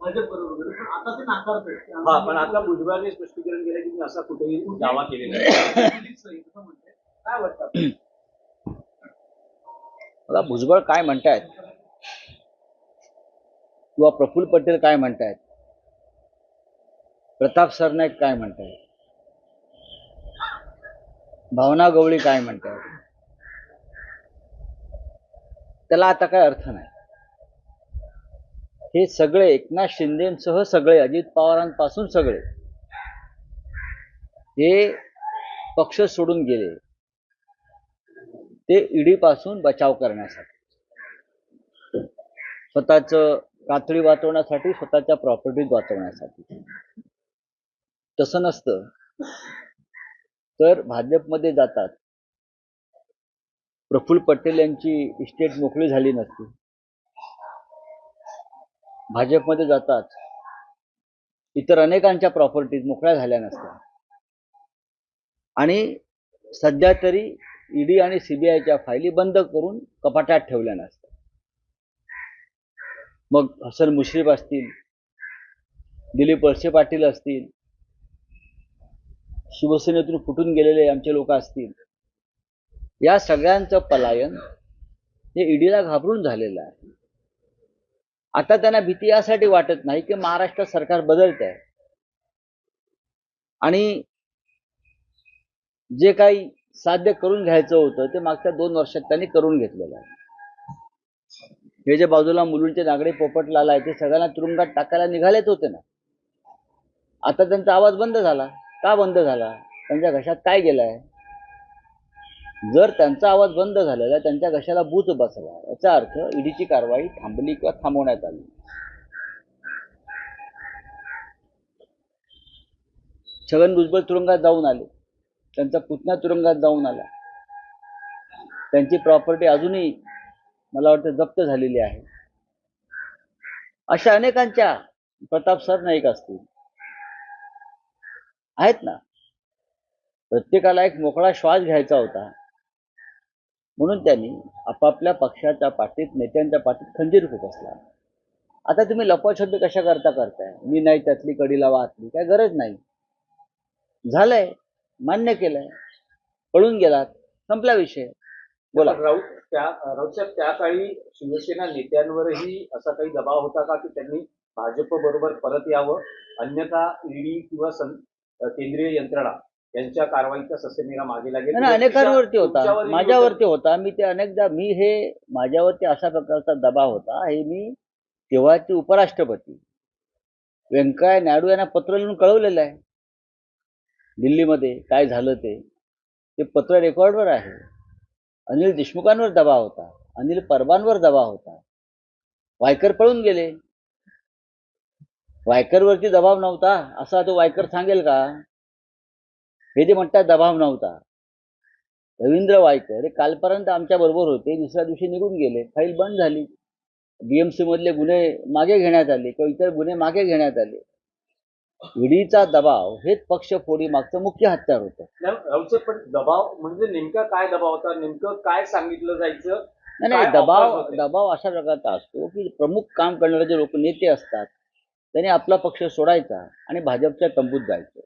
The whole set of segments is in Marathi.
भाजप बरोबर पण आता ते हा पण आता भुजबळांनी स्पष्टीकरण केलं की मी असा कुठेही दावा केलेला नाही. काय वाटतं आपल्याला? मला भुजबळ काय म्हणतायत? किंवा प्रफुल्ल पटेल काय म्हणतायत? प्रताप सरनाईक काय म्हणतायत? भावना गवळी काय म्हणतायत? त्याला आता काय अर्थ नाही. हे सगळे एकनाथ शिंदेसह सगळे अजित पवारांपासून सगळे हे पक्ष सोडून गेले. ते ईडीपासून बचाव करण्यासाठी स्वतःच कातळी वाचवण्यासाठी स्वतःच्या प्रॉपर्टीज वाचवण्यासाठी. तसं नसतं. तर भाजपमध्ये जातात. प्रफुल्ल पटेल यांची इस्टेट मोकळी झाली नसती. भाजपमध्ये जातात. इतर अनेकांच्या प्रॉपर्टीज मोकळ्या झाल्या नसत्या. आणि सध्या तरी ईडी आणि सीबीआयच्या फायली बंद करून कपाटात ठेवल्या नसत्या. मग हसन मुश्रीफ असतील दिलीप वळसे पाटील असतील शिवसेनेतून फुटून गेलेले आमचे लोक असतील या सगळ्यांचं पलायन हे ईडीला घाबरून झालेलं आहे. आता त्यांना भीती यासाठी वाटत नाही की महाराष्ट्र सरकार बदलत आहे आणि जे काही साध्य करून घ्यायचं होतं ते मागच्या दोन वर्षात त्यांनी करून घेतलेलं आहे. हे जे बाजूला मुलुंडचे नागडे पोपटलाला आहे ते सगळ्यांना तुरुंगात टाकायला निघालेच होते ना. आता त्यांचा आवाज बंद झाला. का बंद झाला? त्यांच्या घशात काय गेलाय? जर त्यांचा आवाज बंद झालेला त्यांच्या घशाला बूच बसला याचा अर्थ ईडीची कारवाई थांबली किंवा थांबवण्यात आली. छगन भुजबळ तुरुंगात जाऊन आले. त्यांचा पुतण्या तुरुंगात जाऊन आला. त्यांची प्रॉपर्टी अजूनही मला वाटतं जप्त झालेली आहे. अशा अनेकांच्या प्रताप सरनाईक असतील. आहेत ना. प्रत्येकाला एक मोकळा श्वास घ्यायचा होता. म्हणून त्यांनी आपापल्या पक्षाच्या पाठीत नेत्यांच्या पाठीत खंजीर खुपसला आता तुम्ही लपवाछपी कशा करता करताय? मी नाही त्यातली कडीला वाचली काय गरज नाही. झालंय मान्य केलंय. पळून गेलात संपला विषय. बोला. राऊत त्या राऊत साहेब त्या काळी शिवसेना नेत्यांवरही असा काही दबाव होता का की त्यांनी भाजप बरोबर परत यावं? अन्यथा ईडी किंवा सं- केंद्रीय यंत्रणा यांच्या कारवाईचा ससेमिरा मागे लागेल. नाही, अनेकांवरती होता. तुमच्यावरही माझ्यावरती होता. मी ते अनेकदा मी हे माझ्यावरती अशा प्रकारचा दबाव होता. हे मी तेव्हाचे उपराष्ट्रपती. व्यंकय्या नायडू यांना पत्र लिहून कळवलेलं आहे. दिल्लीमध्ये काय झालं ते. ते पत्र रेकॉर्डवर आहे. अनिल देशमुखांवर दबाव होता. अनिल परबांवर दबाव होता. वायकर पळून गेले. वायकरवरती दबाव नव्हता. असा तो वायकर सांगेल का? हे जे म्हणतात दबाव नव्हता. रवींद्र वायकर हे कालपर्यंत आमच्या बरोबर होते दुसऱ्या दिवशी निघून गेले फाईल बंद झाली. बीएमसी मधले गुन्हे मागे घेण्यात आले किंवा इतर गुन्हे मागे घेण्यात आले. ईडीचा दबाव हेच पक्षफोडी मागचं मुख्य हत्यार होतं. पण दबाव म्हणजे नेमका काय दबाव होता? नेमकं काय सांगितलं जायचं? नाही नाही दबाव? दबाव अशा प्रकारचा असतो की प्रमुख काम करणारे जे लोक नेते असतात त्यांनी आपला पक्ष सोडायचा आणि भाजपच्या तंबूत जायचं.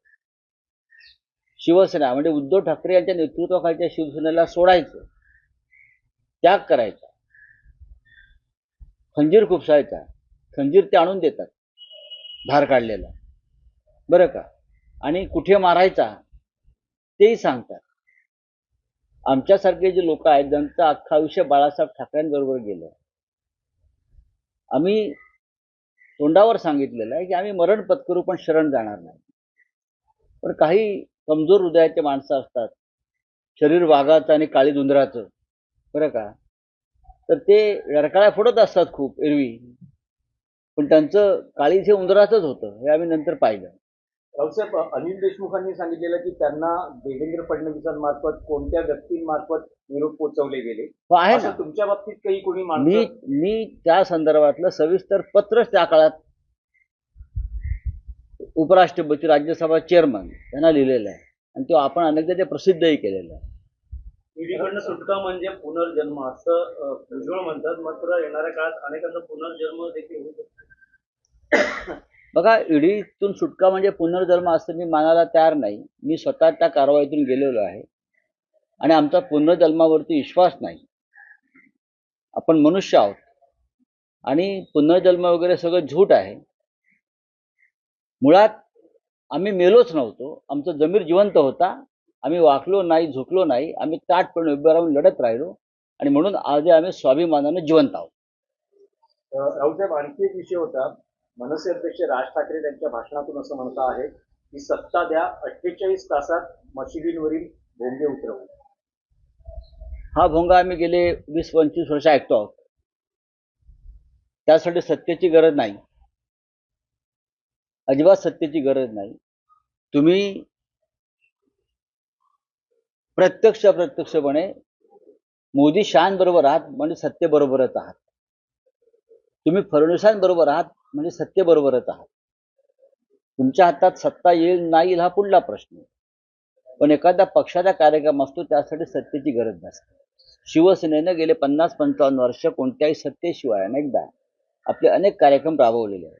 शिवसेना म्हणजे उद्धव ठाकरे यांच्या नेतृत्वाखालच्या शिवसेनेला सोडायचं त्याग करायचा. खंजीर खुपसायचा खंजीर ते आणून देतात धार काढलेला. बरं का? आणि कुठे मारायचा तेही सांगतात. आमच्यासारखे जे लोक आहेत ज्यांचं अख्खा आयुष्य बाळासाहेब ठाकरेंबरोबर गेलं. आम्ही तोंडावर सांगितलेलं आहे की आम्ही मरण पत्करू पण शरण जाणार नाही. पण काही कमजोर हृदयाचे माणसं असतात. शरीर वाघाचं आणि काळी धुंदराचं. बरं का? तर ते रडकाळ्या फोडत असतात खूप एरवी. पण त्यांचं काळीच हे उंदराचंच होतं. हे आम्ही नंतर पाहिलं. राऊतसाहेब अनिल देशमुखांनी सांगितलेलं की त्यांना देवेंद्र फडणवीसांमार्फत कोणत्या व्यक्तींमार्फत निरोप पोहोचवले गेले? हो आहे ना. तुमच्या बाबतीत काही कोणी मी मी त्या संदर्भातलं सविस्तर पत्रच त्या काळात उपराष्ट्रपती राज्यसभा चेअरमन यांना लिहिलेलं आहे. आणि तो आपण अनेकदा ते प्रसिद्धही केलेलं आहे. ईडीकडनं सुटका म्हणजे पुनर्जन्म असं म्हणतात. मात्र येणाऱ्या काळात अनेकांचा पुनर्जन्म देखील होऊ शकतो. बघा ईडीतून सुटका म्हणजे पुनर्जन्म असं मी मानायला तयार नाही. मी स्वतः त्या कारवाईतून गेलेलो आहे. आणि आमचा पुनर्जन्मावरती विश्वास नाही. आपण मनुष्य आहोत. आणि पुनर्जन्म वगैरे सगळं झूट आहे. मुळात आम्ही मेलोच नव्हतो. आमचा जमीर जिवंत होता. आम्ही वाकलो नाही झुकलो नाही. आम्ही ताटपणे उभे राहून लढत राहिलो आणि म्हणून आज आम्ही स्वाभिमानाने जिवंत आहोत. राऊसाहेब आणखी एक विषय होता. मनसे अध्यक्ष राज ठाकरे त्यांच्या भाषणातून असं म्हणत आहेत की सत्ता द्या अठ्ठेचाळीस तासात मशिदींवरील भोंगे उतरवू. हा भोंगा आम्ही गेले वीस पंचवीस वर्ष ऐकतो आहोत. त्यासाठी सत्तेची गरज नाही. अजिबात सत्तेची गरज नाही. तुम्ही प्रत्यक्ष अप्रत्यक्षपणे मोदी शहांबरोबर आहात म्हणजे सत्तेबरोबरच आहात. तुम्ही फडणवीसांबरोबर आहात म्हणजे सत्तेबरोबरच आहात. तुमच्या हातात सत्ता येईल नाही येईल हा पुढला प्रश्न पण एखादा पक्षाचा कार्यक्रम असतो त्यासाठी सत्तेची गरज नसते. शिवसेनेनं गेले पन्नास पंचावन्न वर्ष कोणत्याही सत्तेशिवाय अनेकदा आपले अनेक कार्यक्रम राबवलेले आहेत.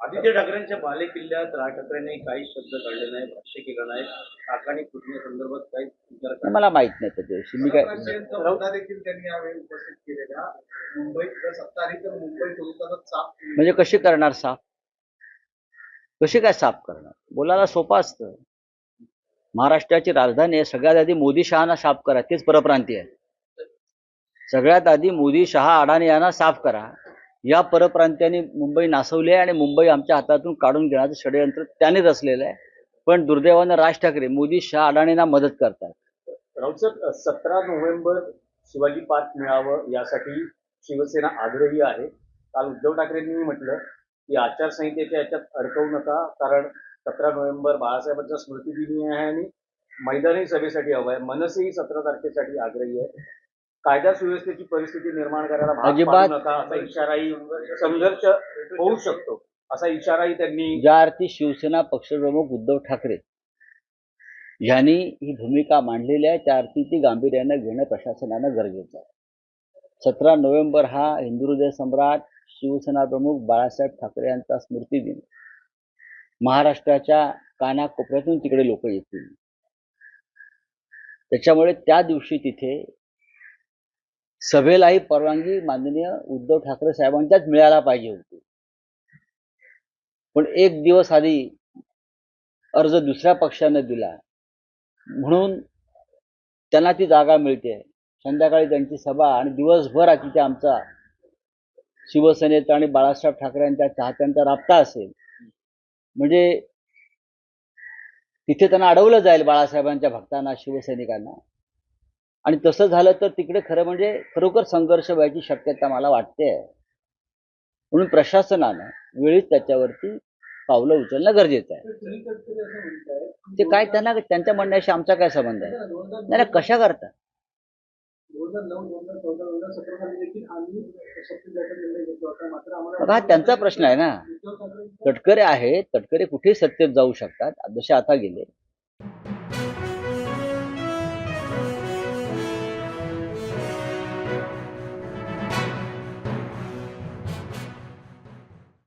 आदित्य ठाकरेंच्या बाले किल्ल्यात राज ठाकरेंनी काही शब्द काढले नाही भाष्य केलं नाही ठाकरे फुटण्यासंदर्भात काही विचार मला माहीत नाही त्याच्याविषयी. मी काय मुद्दा देखील त्यांनी यावेळी उपस्थित केलेला मुंबईत जर सत्ता आली तर मुंबई म्हणजे कशी करणार साफ कशी काय साफ करणार? बोलायला सोपं असतं. महाराष्ट्राची राजधानी आहे. सगळ्यात आधी मोदी शहाना साफ करा तेच परप्रांतीय आहे. सगळ्यात आधी मोदी शहा अडाणी यांना साफ करा. या परप्रांत्याने मुंबई नासवली आहे आणि मुंबई आमच्या हातातून काढून घेण्याचं षडयंत्र त्याने रचलेलं आहे. पण दुर्दैवानं राज ठाकरे मोदी शहा अडाणींना मदत करतात. राऊत सतरा नोव्हेंबर शिवाजी पार्क मिळावं यासाठी शिवसेना आग्रही आहे. काल उद्धव ठाकरेंनी म्हटलं की आचारसंहितेच्या याच्यात अडकवू नका कारण सतरा नोव्हेंबर बाळासाहेबांचा स्मृतिदिनी आहे आणि मैदानी सभेसाठी हवं आहे. मनसेही सतरा तारखेसाठी आग्रही आहे. कायदा सुव्यवस्थेची परिस्थिती निर्माण करायला भाग अजिबात- पाडू नका असा इशाराही संघर्ष होऊ शकतो. असा इशाराही त्यांनी ज्या अर्थी शिवसेना पक्षप्रमुख उद्धव ठाकरे यांनी ही भूमिका मांडलेली आहे त्या अर्थी ती गांभीर्यानं घेणं प्रशासनानं गरजेचं आहे. सतरा नोव्हेंबर हा हिंदू हृदय सम्राट शिवसेना प्रमुख बाळासाहेब ठाकरे यांचा स्मृतिदिन. महाराष्ट्राच्या कानाकोपऱ्यातून तिकडे लोक येतील. त्याच्यामुळे त्या दिवशी तिथे सभेलाही परवानगी माननीय उद्धव ठाकरे साहेबांच्याच मिळायला पाहिजे होती. पण एक दिवस आधी अर्ज दुसऱ्या पक्षाने दिला. म्हणून त्यांना ती जागा मिळते. संध्याकाळी त्यांची सभा आणि दिवसभर तिथे आमचा शिवसेनेचा आणि बाळासाहेब ठाकरेंच्या चाहत्यांचा राबता असेल. म्हणजे तिथे त्यांना अडवलं जाईल बाळासाहेबांच्या भक्तांना शिवसैनिकांना. आणि तसं झालं तर तिकडे खरं म्हणजे खरोखर संघर्ष व्हायची शक्यता मला वाटते आहे. म्हणून प्रशासनानं वेळीच त्याच्यावरती पावलं उचलणं गरजेचं आहे. ते काय त्यांना त्यांच्या म्हणण्याशी आमचा काय संबंध आहे? नाही कशा करता? बघा हा त्यांचा प्रश्न आहे ना. तटकरे आहेत तटकरे कुठेही सत्तेत जाऊ शकतात? जसे आता गेले.